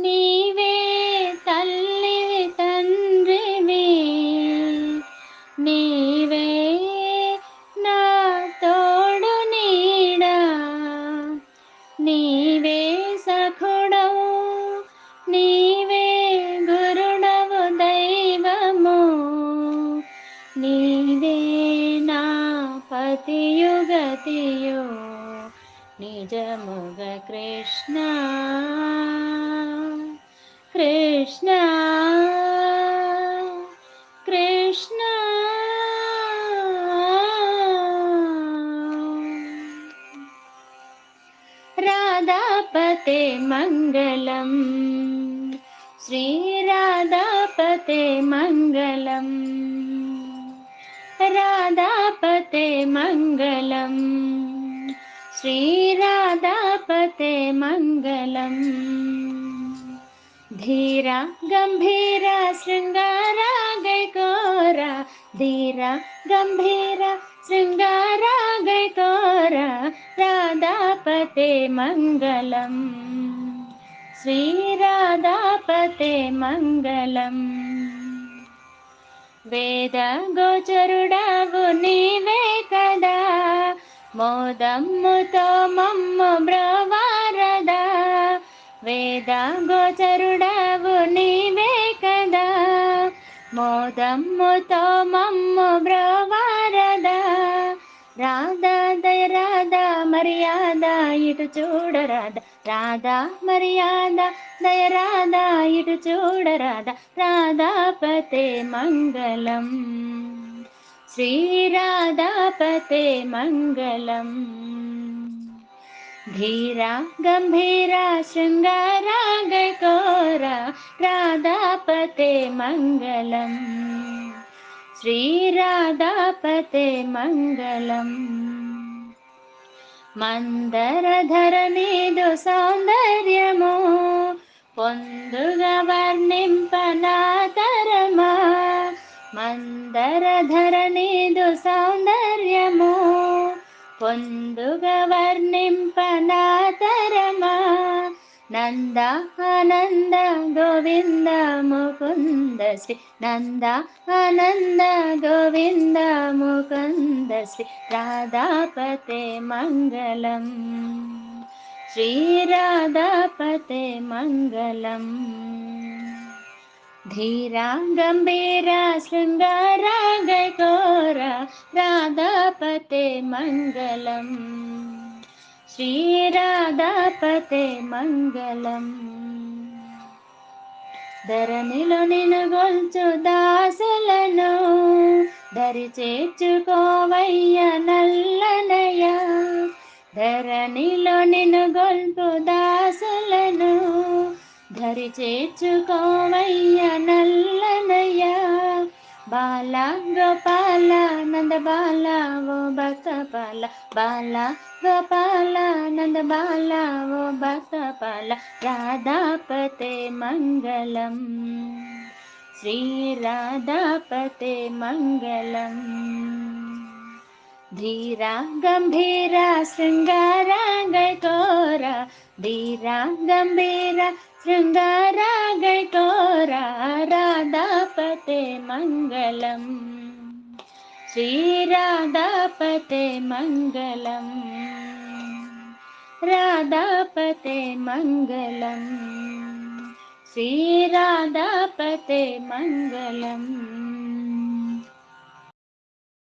నీవే తల్లి తండ్రివి. నీవే నా తోడు నీడా. నీవే సఖుడవు. నీవే గురుడవు దైవము. నీవే నా పతియుగతియో నిజముగ కృష్ణ. కృష్ణ కృష్ణ రాధాపతే మంగళం శ్రీరాధాపతే మంగళం రాధాపతే మంగళం శ్రీరాధాపతే మంగళం ధీర గంభీర శృంగార గైకోర ధీర గంభీర శృంగార గైకోర రాధాపతే మంగళం శ్రీరాధాపతే మంగళం వేద గోచరుడవు నీవే కదా మోదమ్ముతో మమ్మ బ్రా వేద గోచరుడవు నీవే కదా. మోదమ్ముతో మమ్ము బ్రవారదా. రాధా దయ రాధా మర్యాద ఇటు చూడరాధ రాధా మర్యాద దయ రాధా ఇటు చూడరాధ రాధాపతే మంగళం. శ్రీరాధాపతే మంగళం. ధీరా గంభీరా శృంగార గైకోర రాధాపతే మంగళం. శ్రీరాధాపతే మంగళం. మందరధర నీదు సౌందర్యము పొందుగా వర్ణింపనాతరమా. మందరధర నీదు సౌందర్యము పొందుగ వర్ణింపనాతరమా నంద ఆనంద గోవింద ముకుంద శ్రీ నంద ఆనంద గోవింద ముకుంద శ్రీ రాధాపతే మంగళం. శ్రీరాధాపతే మంగళం. ధీరా గంభీర శృంగారా రాధాపతే మంగళం. శ్రీరాధాపతే మంగళం. ధరణిలో నిన్ను దాసులను. దరి చేర్చుకోవయ్య నల్లనయ. ధరణిలో నిన్ను దాసులను. ధరి చేర్చుకోవయ్య నల్లనయ. బాల గోపాల నంద బాల ఓ భక్త పాల బాల గోపాల నంద బాల ఓ భక్త పాల రాధాపతే మంగళం శ్రీ రాధాపతే మంగళం ధీరా గంభీర శృంగార గైకోర ధీరా గంభీర శృంగార గైకోర రాధాపతే మంగళం శ్రీరాధాపతే మంగళం రాధాపతే మంగళం శ్రీరాధాపతే మంగళం